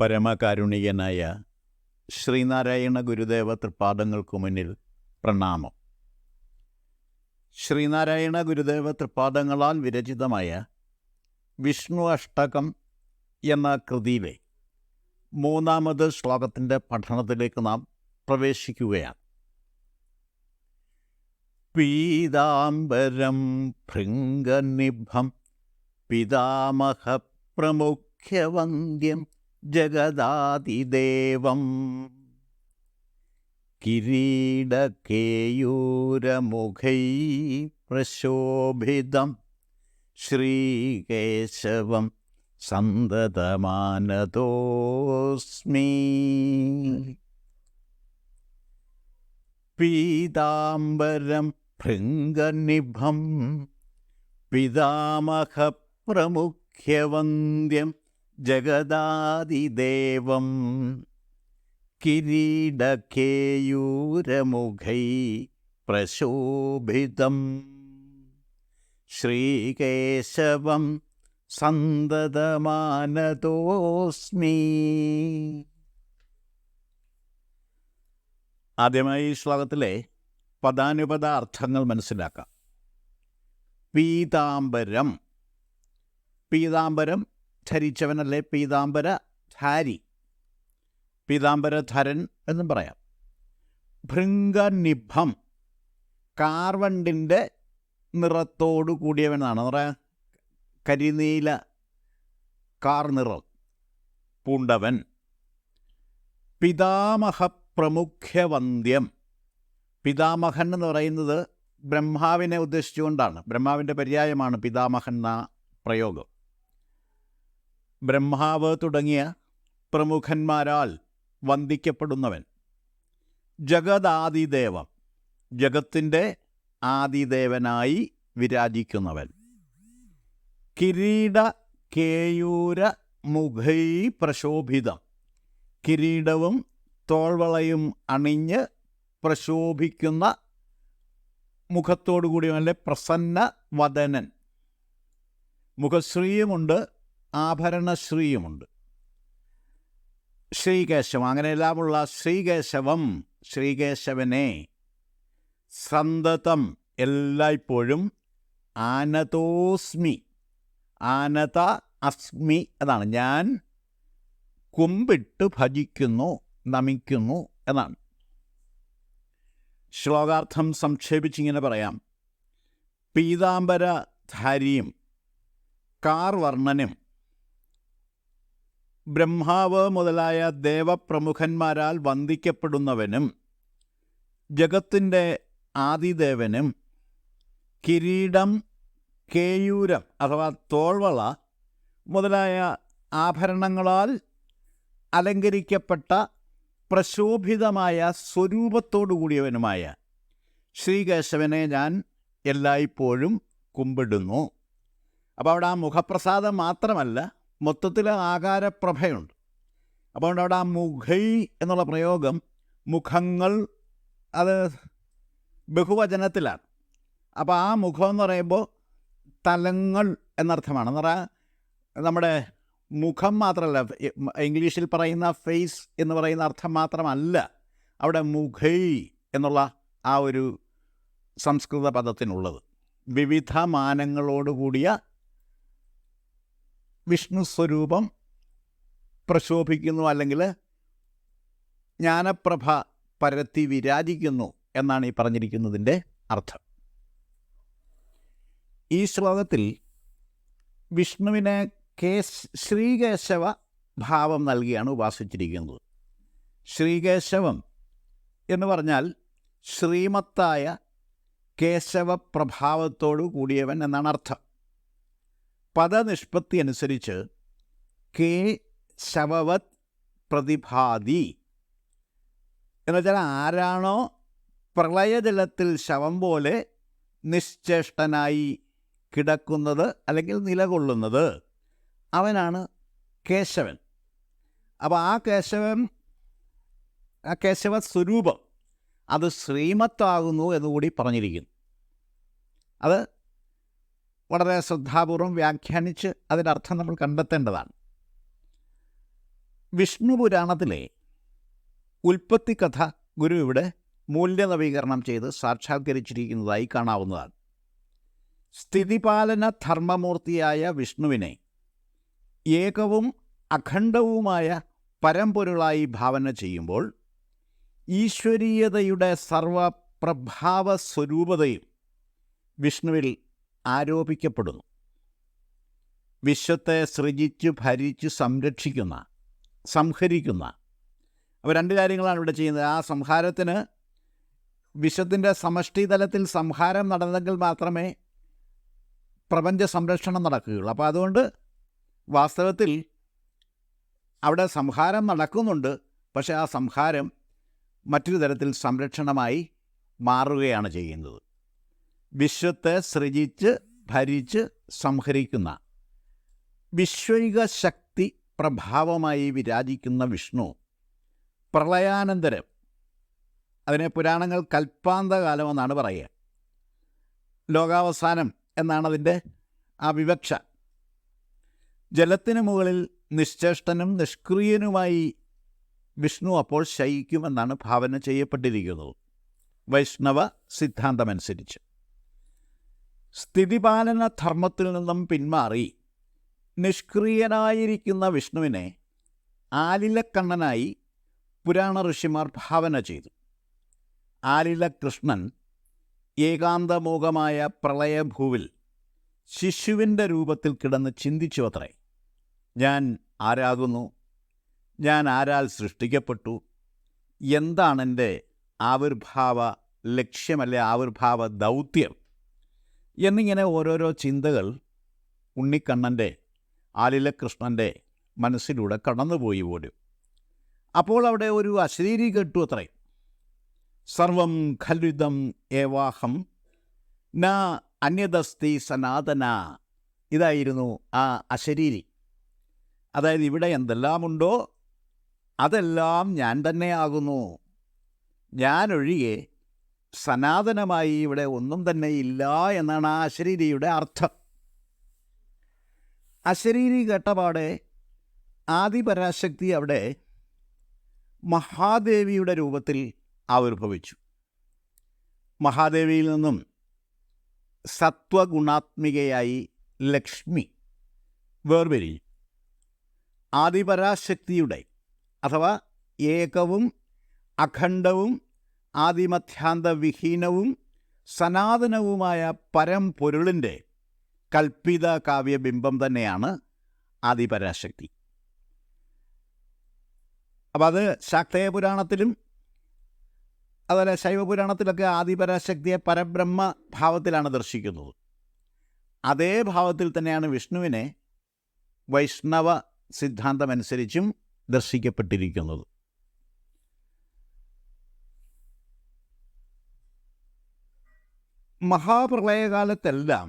പരമകാരുണികനായ ശ്രീനാരായണ ഗുരുദേവ തൃപ്പാദങ്ങൾക്കു മുന്നിൽ പ്രണാമം. ശ്രീനാരായണ ഗുരുദേവ തൃപ്പാദങ്ങളാൽ വിരചിതമായ വിഷ്ണു അഷ്ടകം എന്ന കൃതിയിലെ മൂന്നാമത് ശ്ലോകത്തിന്റെ പഠനത്തിലേക്ക് നാം പ്രവേശിക്കുകയാണ്. പീതാംബരം ഭൃംഗനിഭം പിതാമഹപ്രമുഖ്യവന്ദ്യം ജഗദാതിദേവം. കിരീടകേയൂരമുഖൈ പ്രശോഭിതം ശ്രീകേശവം സന്തതമാനതോസ്മി. പീതാംബരം ഭൃംഗനിഭം. പിതാമഹപ്രമുഖ്യവന്ദ്യം ജഗദാതിദേവം കിരീടകേയൂരമുഖൈ പ്രശോഭിതം. ശ്രീകേശവം സന്തതമാനതോസ്മി. ആദ്യമായി ഈ ശ്ലോകത്തിലെ പദാനുപദ അർത്ഥങ്ങൾ മനസ്സിലാക്കാം. പീതാംബരം. പീതാംബരം ധരിച്ചവനല്ലേ പീതാംബര ധാരി? പീതാംബരധരൻ എന്നും പറയാം. ഭൃംഗനിഭം കാർവണ്ടിന്റെ നിറത്തോടു കൂടിയവനാണ്. പറയാ. കരിനീല കാർ നിറം പൂണ്ടവൻ. പിതാമഹപ്രമുഖ്യവന്ദ്യം പിതാമഹൻ എന്ന് പറയുന്നത് ബ്രഹ്മാവിനെ ഉദ്ദേശിച്ചുകൊണ്ടാണ്. ബ്രഹ്മാവിന്റെ പര്യായമാണ് പിതാമഹൻ എന്ന പ്രയോഗം. ബ്രഹ്മാവ് തുടങ്ങിയ പ്രമുഖന്മാരാൽ വന്ദിക്കപ്പെടുന്നവൻ. ജഗദാദിദേവം ജഗത്തിന്റെ ആദിദേവനായി വിരാജിക്കുന്നവൻ. കിരീട കേയൂര മുഖൈ പ്രശോഭിതം. കിരീടവും തോൾവളയും അണിഞ്ഞ് പ്രശോഭിക്കുന്ന മുഖത്തോടുകൂടി നല്ല പ്രസന്ന വദനൻ മുഖശ്രീയുമുണ്ട് ആഭരണശ്രീയുമുണ്ട്. ശ്രീകേശവം അങ്ങനെയെല്ലാമുള്ള ശ്രീകേശവം ശ്രീകേശവനെ സന്തതം എല്ലായ്പ്പോഴും ആനതോസ്മി ആനത അസ്മി എന്നാണ്. ഞാൻ കുമ്പിട്ട് ഭജിക്കുന്നു നമിക്കുന്നു എന്നാണ്. ശ്ലോകാർത്ഥം സംക്ഷേപിച്ചിങ്ങനെ പറയാം. പീതാംബരധാരിയും കാർവർണനും ബ്രഹ്മാവ് മുതലായ ദേവപ്രമുഖന്മാരാൽ വന്ദിക്കപ്പെടുന്നവനും ജഗത്തിന്റെ ആദിദേവനും കിരീടം കേയൂരം അഥവാ തോൾവള മുതലായ ആഭരണങ്ങളാൽ അലങ്കരിക്കപ്പെട്ട പ്രശോഭിതമായ സ്വരൂപത്തോടു കൂടിയവനുമായ ശ്രീകേശവനെ ഞാൻ എല്ലായ്പ്പോഴും കുമ്പിടുന്നു. അപ്പോൾ അവിടെ ആ മുഖപ്രസാദം മാത്രമല്ല മൊത്തത്തിൽ ആകാരപ്രഭയുണ്ട്. അപ്പോൾ അവിടെ ആ മുഖൈ എന്നുള്ള പ്രയോഗം മുഖങ്ങൾ അത് ബഹുവചനത്തിലാണ്. അപ്പോൾ ആ മുഖം എന്ന് പറയുമ്പോൾ തലങ്ങൾ എന്നർത്ഥമാണ്. എന്ന് പറഞ്ഞാൽ നമ്മുടെ മുഖം മാത്രമല്ല ഇംഗ്ലീഷിൽ പറയുന്ന ഫേസ് എന്ന് പറയുന്ന അർത്ഥം മാത്രമല്ല അവിടെ മുഖൈ എന്നുള്ള ആ ഒരു സംസ്കൃത പദത്തിനുള്ളത്. വിവിധ മാനങ്ങളോടുകൂടിയ വിഷ്ണു സ്വരൂപം പ്രശോഭിക്കുന്നു അല്ലെങ്കിൽ ജ്ഞാനപ്രഭ പരത്തി വിരാജിക്കുന്നു എന്നാണ് ഈ പറഞ്ഞിരിക്കുന്നതിന്റെ അർത്ഥം. ഈ ശ്ലോകത്തിൽ വിഷ്ണുവിനെ കേ ശ്രീകേശവ ഭാവം നൽകിയാണ് ഉപാസിച്ചിരിക്കുന്നത്. ശ്രീകേശവം എന്ന് പറഞ്ഞാൽ ശ്രീമത്തായ കേശവ പ്രഭാവത്തോടു കൂടിയവൻ എന്നാണ് അർത്ഥം. പദനിഷ്പത്തി അനുസരിച്ച് കെ ശവവത് പ്രതിഭാതി. എന്നുവെച്ചാൽ ആരാണോ പ്രളയജലത്തിൽ ശവം പോലെ നിശ്ചേഷ്ടനായി കിടക്കുന്നത് അല്ലെങ്കിൽ നിലകൊള്ളുന്നത് അവനാണ് കേശവൻ. അപ്പോൾ ആ കേശവൻ ആ കേശവ സ്വരൂപം അത് ശ്രീമത്താകുന്നു എന്നുകൂടി പറഞ്ഞിരിക്കുന്നു. അത് വളരെ ശ്രദ്ധാപൂർവം വ്യാഖ്യാനിച്ച് അതിന്റെ അർത്ഥം നമ്മൾ കണ്ടെത്തേണ്ടതാണ്. വിഷ്ണു പുരാണത്തിലെ ഉൽപ്പത്തി കഥ ഗുരു ഇവിടെ മൂല്യനവീകരണം ചെയ്ത് സാക്ഷാത്കരിച്ചിരിക്കുന്നതായി കാണാവുന്നതാണ്. സ്ഥിതിപാലന ധർമ്മമൂർത്തിയായ വിഷ്ണുവിനെ ഏകവും അഖണ്ഡവുമായ പരമ്പൊരുളായി ഭാവന ചെയ്യുമ്പോൾ ഈശ്വരീയതയുടെ സർവപ്രഭാവ സ്വരൂപതയും വിഷ്ണുവിൽ ആരോപിക്കപ്പെടുന്നു. വിശ്വത്തെ സൃജിച്ച് ഭരിച്ച് സംരക്ഷിക്കുന്ന സംഹരിക്കുന്ന. അപ്പോൾ രണ്ട് കാര്യങ്ങളാണ് ഇവിടെ ചെയ്യുന്നത്. ആ സംഹാരത്തിന് വിശ്വത്തിന്റെ സമഷ്ടി തലത്തിൽ സംഹാരം നടന്നെങ്കിൽ മാത്രമേ പ്രപഞ്ച സംരക്ഷണം നടക്കുകയുള്ളൂ. അപ്പോൾ അതുകൊണ്ട് വാസ്തവത്തിൽ അവിടെ സംഹാരം നടക്കുന്നുണ്ട്. പക്ഷേ ആ സംഹാരം മറ്റൊരു തരത്തിൽ സംരക്ഷണമായി മാറുകയാണ് ചെയ്യുന്നത്. വിശ്വത്തെ സൃജിച്ച് ഭരിച്ച് സംഹരിക്കുന്ന. വിശ്വൈക ശക്തി പ്രഭാവമായി വിരാജിക്കുന്ന വിഷ്ണു. പ്രളയാനന്തരം. അതിനെ പുരാണങ്ങൾ കൽപ്പാന്തകാലമെന്നാണ് പറയുക. ലോകാവസാനം എന്നാണ് അതിന്റെ ആ വിവക്ഷ. ജലത്തിന് മുകളിൽ നിശ്ചേഷ്ടനും നിഷ്ക്രിയനുമായി വിഷ്ണു അപ്പോൾ ശയിക്കുമെന്നാണ് ഭാവന ചെയ്യപ്പെട്ടിരിക്കുന്നത്. വൈഷ്ണവ സിദ്ധാന്തമനുസരിച്ച്. സ്ഥിതിപാലന ധർമ്മത്തിൽ നിന്നും പിന്മാറി നിഷ്ക്രിയനായിരിക്കുന്ന വിഷ്ണുവിനെ ആലിലക്കണ്ണനായി പുരാണ ഋഷിമാർ ഭാവന ചെയ്തു. ആലില കൃഷ്ണൻ ഏകാന്തമോഹമായ പ്രളയഭൂവിൽ ശിശുവിന്റെ രൂപത്തിൽ കിടന്ന് ചിന്തിച്ചു അത്രേ ഞാൻ ആരാകുന്നു? ഞാൻ ആരാൽ സൃഷ്ടിക്കപ്പെട്ടു? എന്താണെന്റെ ആവിർഭാവ ലക്ഷ്യമല്ലേ ആവിർഭാവ ദൗത്യം? എന്നിങ്ങനെ ഓരോരോ ചിന്തകൾ ഉണ്ണിക്കണ്ണന്റെ ആലിലകൃഷ്ണന്റെ മനസ്സിലൂടെ കടന്നുപോയി പോലും അപ്പോൾ അവിടെ ഒരു അശരീരി കേട്ടു അത്രേ. സർവം ഖലുതം ഏവാഹം ന അന്യദസ്തി സനാതന ഇതായിരുന്നു ആ അശരീരി അതായത് ഇവിടെ എന്തെല്ലാമുണ്ടോ അതെല്ലാം ഞാൻ തന്നെയാകുന്നു ഞാനൊഴികെ സനാതനമായി ഇവിടെ ഒന്നും തന്നെ ഇല്ല എന്നാണ് ആ അശരീരിയുടെ അർത്ഥം. അശരീരി കേട്ടപാടെ ആദിപരാശക്തി അവിടെ മഹാദേവിയുടെ രൂപത്തിൽ ആവിർഭവിച്ചു. മഹാദേവിയിൽ നിന്നും സത്വഗുണാത്മികയായി ലക്ഷ്മി വേർപിരിഞ്ഞു. ആദിപരാശക്തിയുടെ അഥവാ ഏകവും അഖണ്ഡവും ആദിമധ്യാന്തവിഹീനവും സനാതനവുമായ പരംപൊരുളിന്റെ കൽപ്പിത കാവ്യബിംബം തന്നെയാണ് ആദിപരാശക്തി. അപ്പം അത് ശാക്തേയ പുരാണത്തിലും അതുപോലെ ശൈവപുരാണത്തിലൊക്കെ ആദിപരാശക്തിയെ പരബ്രഹ്മ ഭാവത്തിലാണ് ദർശിക്കുന്നത്. അതേ ഭാവത്തിൽ തന്നെയാണ് വിഷ്ണുവിനെ വൈഷ്ണവ സിദ്ധാന്തമനുസരിച്ചും ദർശിക്കപ്പെട്ടിരിക്കുന്നത്. മഹാപ്രളയകാലത്തെല്ലാം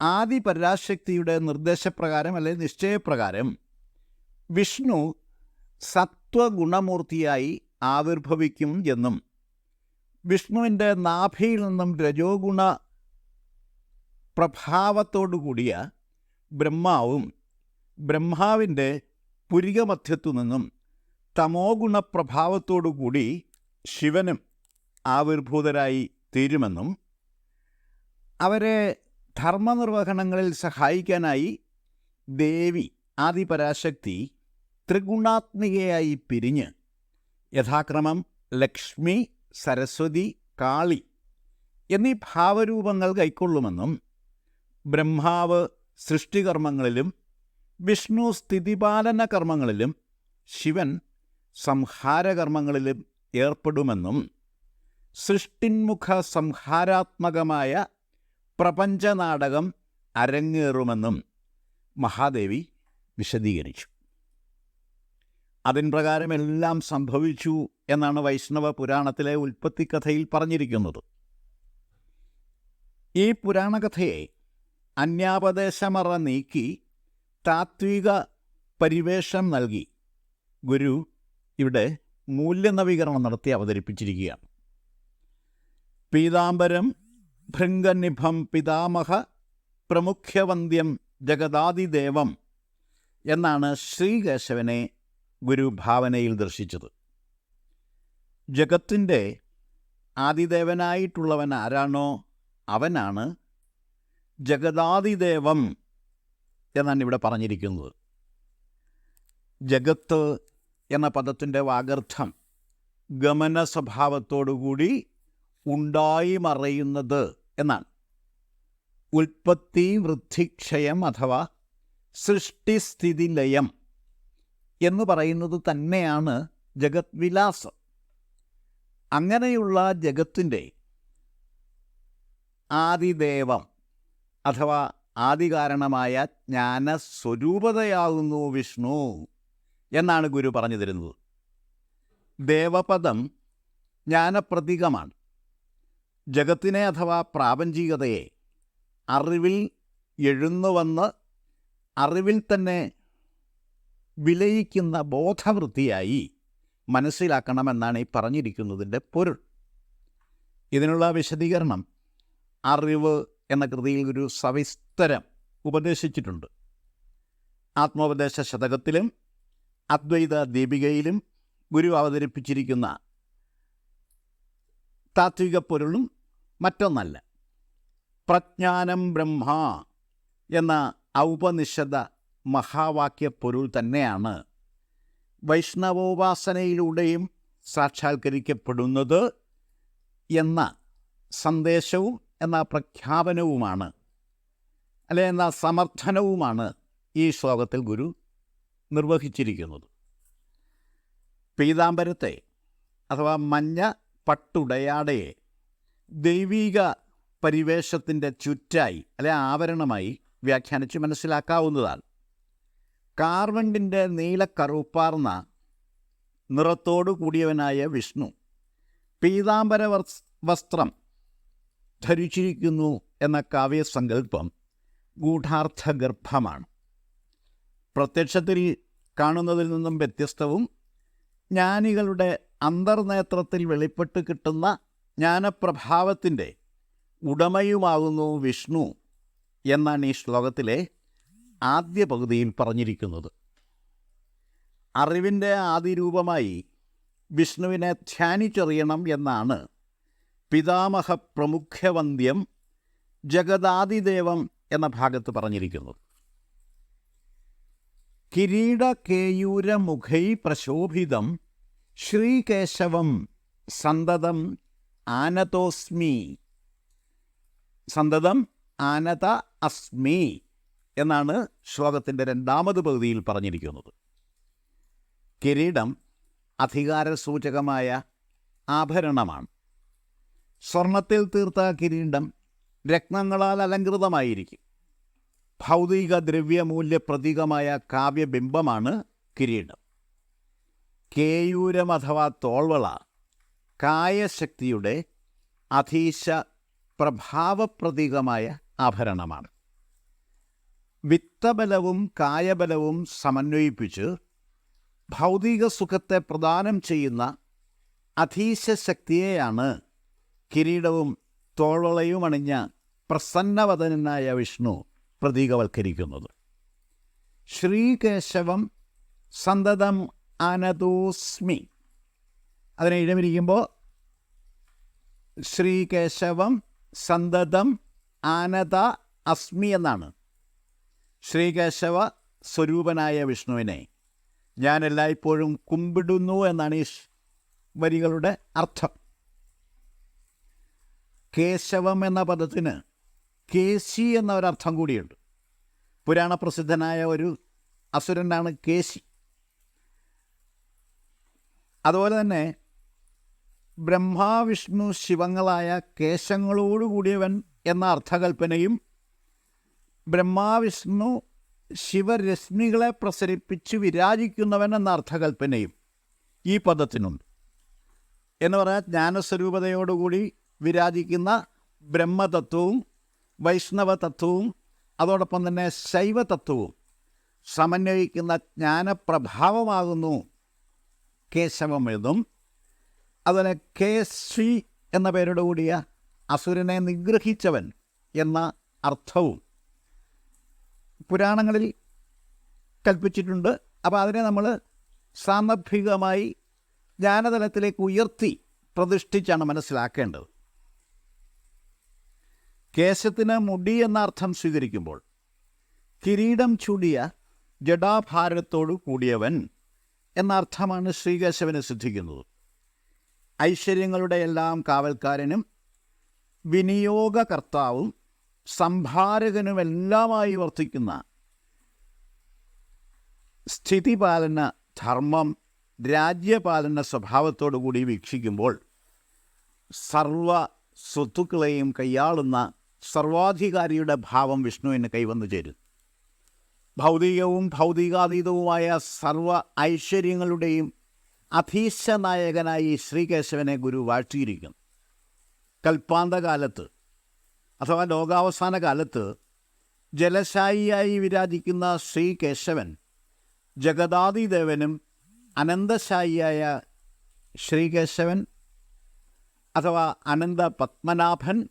ആദി പരാശക്തിയുടെ നിർദ്ദേശപ്രകാരം അല്ലെങ്കിൽ നിശ്ചയപ്രകാരം വിഷ്ണു സത്വഗുണമൂർത്തിയായി ആവിർഭവിക്കും എന്നും വിഷ്ണുവിന്റെ നാഭിയിൽ നിന്നും രജോഗുണ പ്രഭാവത്തോടു കൂടിയ ബ്രഹ്മാവും ബ്രഹ്മാവിന്റെ പുരികമധ്യത്തു നിന്നും തമോ ഗുണപ്രഭാവത്തോടു കൂടി ശിവനും ആവിർഭൂതരായി തീരുമെന്നും അവരെ ധർമ്മനിർവഹണങ്ങളിൽ സഹായിക്കാനായി ദേവി ആദിപരാശക്തി ത്രിഗുണാത്മികയായി പിരിഞ്ഞ് യഥാക്രമം ലക്ഷ്മി സരസ്വതി കാളി എന്നീ ഭാവരൂപങ്ങൾ കൈക്കൊള്ളുമെന്നും ബ്രഹ്മാവ് സൃഷ്ടികർമ്മങ്ങളിലും വിഷ്ണു സ്ഥിതിപാലന കർമ്മങ്ങളിലും ശിവൻ സംഹാരകർമ്മങ്ങളിലും ഏർപ്പെടുമെന്നും സൃഷ്ടിന്മുഖ സംഹാരാത്മകമായ പ്രപഞ്ചനാടകം അരങ്ങേറുമെന്നും മഹാദേവി വിശദീകരിച്ചു. അതിൻപ്രകാരം എല്ലാം സംഭവിച്ചു എന്നാണ് വൈഷ്ണവ പുരാണത്തിലെ ഉൽപ്പത്തി കഥയിൽ പറഞ്ഞിരിക്കുന്നത്. ഈ പുരാണകഥയെ അന്യാപദേശമറ നീക്കി താത്വിക പരിവേഷം നൽകി ഗുരു ഇവിടെ മൂല്യനവീകരണം നടത്തി അവതരിപ്പിച്ചിരിക്കുകയാണ്. പീതാംബരം ഭൃംഗനിഭം പിതാമഹ പ്രമുഖ്യവന്ദ്യം ജഗദാദിദേവം എന്നാണ് ശ്രീകേശവനെ ഗുരു ഭാവനയിൽ ദർശിച്ചത്. ജഗത്തിന്റെ ആദിദേവനായിട്ടുള്ളവൻ ആരാണോ അവനാണ് ജഗദാദിദേവം എന്നാണ് ഇവിടെ പറഞ്ഞിരിക്കുന്നത്. ജഗത്ത് എന്ന പദത്തിന്റെ വാഗർത്ഥം ഗമന സ്വഭാവത്തോടുകൂടി ഉണ്ടായി മറയുന്നത് എന്നാണ്. ഉൽപ്പത്തി വൃദ്ധിക്ഷയം അഥവാ സൃഷ്ടിസ്ഥിതി ലയം എന്ന് പറയുന്നത് തന്നെയാണ് ജഗത്വിലാസം. അങ്ങനെയുള്ള ജഗത്തിന്റെ ആദിദേവം അഥവാ ആദികാരണമായ ജ്ഞാനസ്വരൂപതയാകുന്നു വിഷ്ണു എന്നാണ് ഗുരു പറഞ്ഞു തരുന്നത്. ദേവപദം ജ്ഞാനപ്രതീകമാണ്. ജഗത്തിനെ അഥവാ പ്രാപഞ്ചികതയെ അറിവിൽ എഴുന്നുവന്ന് അറിവിൽ തന്നെ വിലയിക്കുന്ന ബോധവൃത്തിയായി മനസ്സിലാക്കണമെന്നാണ് ഈ പറഞ്ഞിരിക്കുന്നതിന്റെ പൊരുൾ. ഇതിനുള്ള വിശദീകരണം അറിവ് എന്ന കൃതിയിൽ ഒരു സവിസ്തരം ഉപദേശിച്ചിട്ടുണ്ട്. ആത്മോപദേശ ശതകത്തിലും അദ്വൈത ദീപികയിലും ഗുരു അവതരിപ്പിച്ചിരിക്കുന്ന താത്വിക പൊരുളും മറ്റൊന്നല്ല. പ്രജ്ഞാനം ബ്രഹ്മ എന്ന ഔപനിഷദ മഹാവാക്യ പൊരുൾ തന്നെയാണ് വൈഷ്ണവോപാസനയിലൂടെയും സാക്ഷാത്കരിക്കപ്പെടുന്നത് എന്ന സന്ദേശവും എന്ന പ്രഖ്യാപനവുമാണ്. അല്ലെ എന്ന സമർത്ഥനവുമാണ് ഈ ശ്ലോകത്തിൽ ഗുരു നിർവഹിച്ചിരിക്കുന്നത്. പീതാംബരത്തെ അഥവാ മഞ്ഞ പട്ടുടയാടയെ ദൈവീക പരിവേഷത്തിന്റെ ചുറ്റായി അല്ലെ ആവരണമായി വ്യാഖ്യാനിച്ച് മനസ്സിലാക്കാവുന്നതാണ്. കാർവണ്ടിന്റെ നീലക്കറുപ്പാർന്ന നിറത്തോടു കൂടിയവനായ വിഷ്ണു പീതാംബര വസ്ത്രം ധരിച്ചിരിക്കുന്നു എന്ന കാവ്യസങ്കല്പം ഗൂഢാർത്ഥഗർഭമാണ്. പ്രത്യക്ഷത്തിൽ കാണുന്നതിൽ നിന്നും വ്യത്യസ്തവും ജ്ഞാനികളുടെ അന്തർനേത്രത്തിൽ വെളിപ്പെട്ട് കിട്ടുന്ന ജ്ഞാനപ്രഭാവത്തിന്റെ ഉടമയുമാകുന്നു വിഷ്ണു എന്നാണ് ഈ ശ്ലോകത്തിലെ ആദ്യ പകുതിയിൽ പറഞ്ഞിരിക്കുന്നത്. അറിവിന്റെ ആദിരൂപമായി വിഷ്ണുവിനെ ധ്യാനിച്ചറിയണം എന്നാണ് പിതാമഹ പ്രമുഖവന്ധ്യം ജഗദാദിദേവം എന്ന ഭാഗത്ത് പറഞ്ഞിരിക്കുന്നത്. കിരീടകേയൂരമുഖൈ പ്രശോഭിതം ശ്രീകേശവം സന്തതം ആനതോസ്മി. സന്തതം ആനത അസ്മി എന്നാണ് ശ്ലോകത്തിന്റെ രണ്ടാമത് പകുതിയിൽ പറഞ്ഞിരിക്കുന്നത്. കിരീടം അധികാരസൂചകമായ ആഭരണമാണ്. സ്വർണത്തിൽ തീർത്ത കിരീടം രത്നങ്ങളാൽ അലങ്കൃതമായിരിക്കും ഭൗതിക ദ്രവ്യമൂല്യ പ്രതീകമായ കാവ്യബിംബമാണ് കിരീടം. കേയൂരം അഥവാ തോൾവള കായശക്തിയുടെ അധീശ പ്രഭാവപ്രതീകമായ ആഭരണമാണ്. വിത്തബലവും കായബലവും സമന്വയിപ്പിച്ച് ഭൗതിക സുഖത്തെ പ്രദാനം ചെയ്യുന്ന അധീശ ശക്തിയെയാണ് കിരീടവും തോളളയും അണിഞ്ഞ പ്രസന്നവദനായ വിഷ്ണു പ്രതീകവൽക്കരിക്കുന്നത്. ശ്രീകേശവം സന്തതം ആനതോസ്മി അതിനെ ഇടമിരിക്കുമ്പോൾ ശ്രീകേശവം സന്തതം ആനത അസ്മി എന്നാണ്. ശ്രീകേശവ സ്വരൂപനായ വിഷ്ണുവിനെ ഞാൻ എല്ലായ്പ്പോഴും കുമ്പിടുന്നു എന്നാണ് ഈ വരികളുടെ അർത്ഥം. കേശവം എന്ന പദത്തിന് കേശി എന്ന ഒരർത്ഥം കൂടിയുണ്ട്. പുരാണപ്രസിദ്ധനായ ഒരു അസുരനാണ് കേശി. അതുപോലെ തന്നെ ബ്രഹ്മാവിഷ്ണു ശിവങ്ങളായ കേശങ്ങളോടുകൂടിയവൻ എന്ന അർത്ഥകൽപ്പനയും ബ്രഹ്മാവിഷ്ണു ശിവരശ്മികളെ പ്രസരിപ്പിച്ച് വിരാജിക്കുന്നവൻ എന്ന അർത്ഥകൽപ്പനയും ഈ പദത്തിനുണ്ട്. എന്ന് പറഞ്ഞാൽ ജ്ഞാനസ്വരൂപതയോടുകൂടി വിരാജിക്കുന്ന ബ്രഹ്മതത്വവും വൈഷ്ണവ തത്വവും അതോടൊപ്പം തന്നെ ശൈവതത്വവും സമന്വയിക്കുന്ന ജ്ഞാനപ്രഭാവമാകുന്നു കേശവമെന്നും അതുപോലെ കേശ്രീ എന്ന പേരോട് കൂടിയ അസുരനെ നിഗ്രഹിച്ചവൻ എന്ന അർത്ഥവും പുരാണങ്ങളിൽ കൽപ്പിച്ചിട്ടുണ്ട്. അപ്പോൾ അതിനെ നമ്മൾ സാന്ദർഭികമായി ജ്ഞാനതലത്തിലേക്ക് ഉയർത്തി പ്രതിഷ്ഠിച്ചാണ് മനസ്സിലാക്കേണ്ടത്. കേശത്തിന് മുടി എന്ന അർത്ഥം സ്വീകരിക്കുമ്പോൾ കിരീടം ചൂടിയ ജഡാഭാരത്തോടു കൂടിയവൻ എന്ന അർത്ഥമാണ് ശ്രീകേശവന് സിദ്ധിക്കുന്നത്. ഐശ്വര്യങ്ങളുടെ എല്ലാം കാവൽക്കാരനും വിനിയോഗകർത്താവും സംഭാരകനുമെല്ലാമായി വർത്തിക്കുന്ന സ്ഥിതിപാലന ധർമ്മം രാജ്യപാലന സ്വഭാവത്തോടുകൂടി വീക്ഷിക്കുമ്പോൾ സർവ സ്വത്തുക്കളെയും കൈയാളുന്ന സർവാധികാരിയുടെ ഭാവം വിഷ്ണുവിന് കൈവന്നു ചേരും. ഭൗതികവും ഭൗതികാതീതവുമായ സർവ ഐശ്വര്യങ്ങളുടെയും അധീശനായകനായി ശ്രീകേശവനെ ഗുരു വാഴ്ത്തിയിരിക്കുന്നു. കൽപ്പാന്തകാലത്ത് അഥവാ ലോകാവസാന കാലത്ത് ജലശായിയായി വിരാജിക്കുന്ന ശ്രീകേശവൻ ജഗദാദിദേവനും അനന്തശായിയായ ശ്രീകേശവൻ അഥവാ അനന്ത പത്മനാഭൻ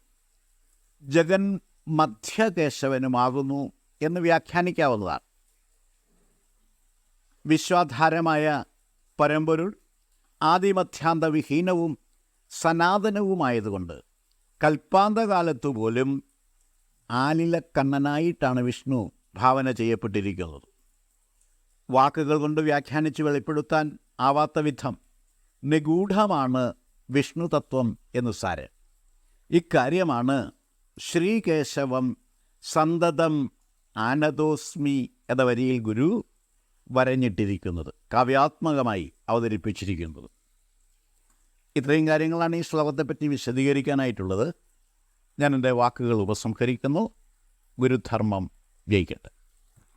ജഗൻ മധ്യകേശവനുമാകുന്നു എന്ന് വ്യാഖ്യാനിക്കാവുന്നതാണ്. വിശ്വാധാരമായ പരമ്പൊരുൾ ആദിമധ്യാന്തവിഹീനവും സനാതനവുമായതുകൊണ്ട് കൽപ്പാന്തകാലത്തു പോലും ആലിലക്കണ്ണനായിട്ടാണ് വിഷ്ണു ഭാവന ചെയ്യപ്പെട്ടിരിക്കുന്നത്. വാക്കുകൾ കൊണ്ട് വ്യാഖ്യാനിച്ച് വെളിപ്പെടുത്താൻ ആവാത്ത വിധം നിഗൂഢമാണ് വിഷ്ണു തത്വം എന്ന് സാരം. ഇക്കാര്യമാണ് ശ്രീകേശവം സന്തതം ആനദോസ്മി എന്ന വരിയിൽ ഗുരു വരഞ്ഞിട്ടിരിക്കുന്നത് കാവ്യാത്മകമായി അവതരിപ്പിച്ചിരിക്കുന്നത്. ഇത്രയും കാര്യങ്ങളാണ് ഈ ശ്ലോകത്തെപ്പറ്റി വിശദീകരിക്കാനായിട്ടുള്ളത്. ഞാൻ എന്റെ വാക്കുകൾ ഉപസംഹരിക്കുന്നു. ഗുരുധർമ്മം ജയിക്കട്ടെ.